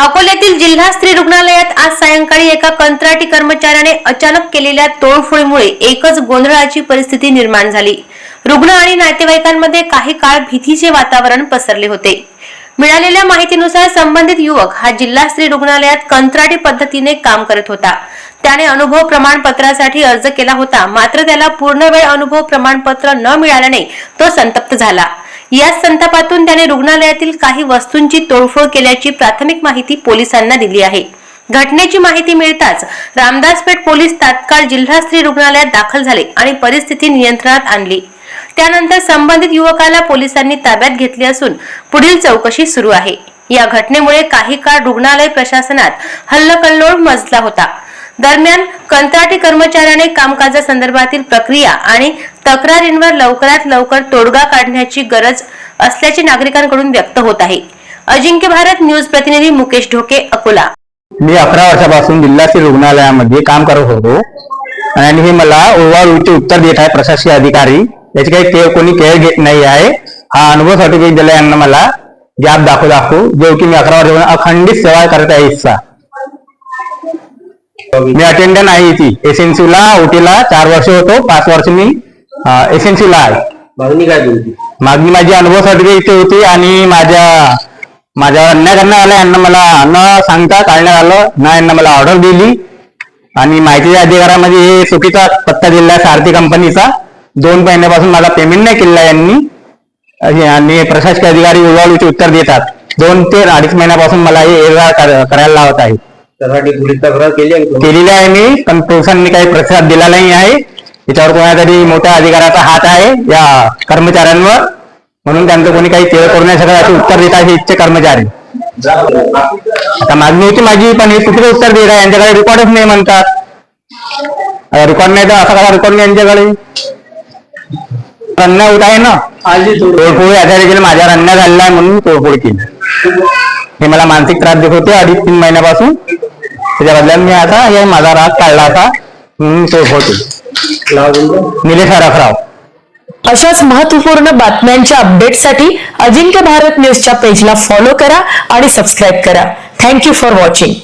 अकोल्यातील जिल्हा स्त्री रुग्णालयात आज सायंकाळी एका कंत्राटी कर्मचाऱ्याने अचानक केलेल्या तोडफोडीमुळे एकच गोंधळाची परिस्थिती निर्माण झाली. रुग्ण आणि नातेवाईकांमध्ये काही काळ भीतीचे वातावरण पसरले होते. मिळालेल्या माहितीनुसार संबंधित युवक हा जिल्हा स्त्री रुग्णालयात कंत्राटी पद्धतीने काम करत होता. त्याने अनुभव प्रमाणपत्रासाठी अर्ज केला होता मात्र त्याला पूर्ण वेळ अनुभव प्रमाणपत्र न मिळाल्याने तो संतप्त झाला. या संतापातून त्याने रुग्णालयातील काही वस्तूंची तोडफोड केल्याची प्राथमिक माहिती पोलिसांना दिली आहे. घटनेची माहिती मिळताच रामदासपेठ पोलीस तात्काळ जिल्हा स्त्री रुग्णालयात दाखल झाले आणि परिस्थिती नियंत्रणात आणली. त्यानंतर संबंधित युवकाला पोलिसांनी ताब्यात घेतले असून पुढील चौकशी सुरू आहे. या घटनेमुळे काही काळ रुग्णालय प्रशासनात हल्लकल्लोळ मजला होता. दरम्यान कंत्राटी कर्मचाऱ्याने कामकाजासंदर्भातील प्रक्रिया आणि तक्रारींवर लवकरात लवकर तोडगा काढण्याची गरज असल्याचे नागरिकांकडून व्यक्त होत आहे. अजिंक्य भारत न्यूज प्रतिनिधी मुकेश ढोके अकोला. मी अकरा वर्षापासून जिल्हास्थित रुग्णालयामध्ये काम करत होतो. आणि हे मला ओवाळूचे उत्तर देत आहे प्रशासकीय अधिकारी. याची काही केअर कोणी केअर घेत नाही आहे. हा अनुभव सर्टिफिकेट दिला यांना मला जाब दाखव दाखवू जो की मी अकरा वर्षापासून अखंडित सेवा करत आहे इच्छा मी अटेंडंट आहे ती एसएनसी ला ओटीला चार वर्ष होतो. पाच वर्ष मी एसएनसी ला आहे मागणी काय तुमची मागणी माझी अनुभव सर्टिफिकेट इथे होती आणि माझ्या माझ्या अन्याय करण्यात आला यांना मला न सांगता काढण्यात आलं ना यांना मला ऑर्डर दिली. आणि माहितीच्या अधिकारामध्ये हे चुकीचा पत्ता दिला सारथी कंपनीचा. दोन महिन्यापासून मला पेमेंट नाही केलेला यांनी. आणि- आणि प्रशासकीय अधिकारी उगाळूचे उत्तर देतात. दोन ते अडीच महिन्यापासून मला हे कर- करायला लावत आहे त्यासाठी पोलीस तक्रार केली आहे का तुम्ही? केलेली आहे मी पण पोलिसांनी काही प्रतिसाद दिला नाही आहे. याच्यावर कोणातरी मोठ्या अधिकाराचा हात आहे या कर्मचाऱ्यांवर म्हणून त्यांचं कोणी काही केअर करू नाही शकत असे उत्तर देत आहे इथचे कर्मचारी. आता मागणी होती माझी पण हे चुकीचं उत्तर देत आहे? यांच्याकडे रेकॉर्डच नाही म्हणतात. रेकॉर्ड नाही तर असा कसा रेकॉर्ड नाही यांच्याकडे? रन्ना होत आहे ना? तोडफोड याच्या केली माझ्या अन्याय झालेला आहे म्हणून मी तोडफोड केली. हे मला मानसिक त्रास देत होते अडीच तीन महिन्यापासून. त्याच्या बदल्यात मी आता हे माझा राग काढला आता म्हणून तोडफोड केली. निलेश हरफराव. अशाच महत्त्वपूर्ण बातम्यांच्या अपडेटसाठी अजिंक्य भारत न्यूजच्या पेजला फॉलो करा आणि सबस्क्राईब करा. Thank you for watching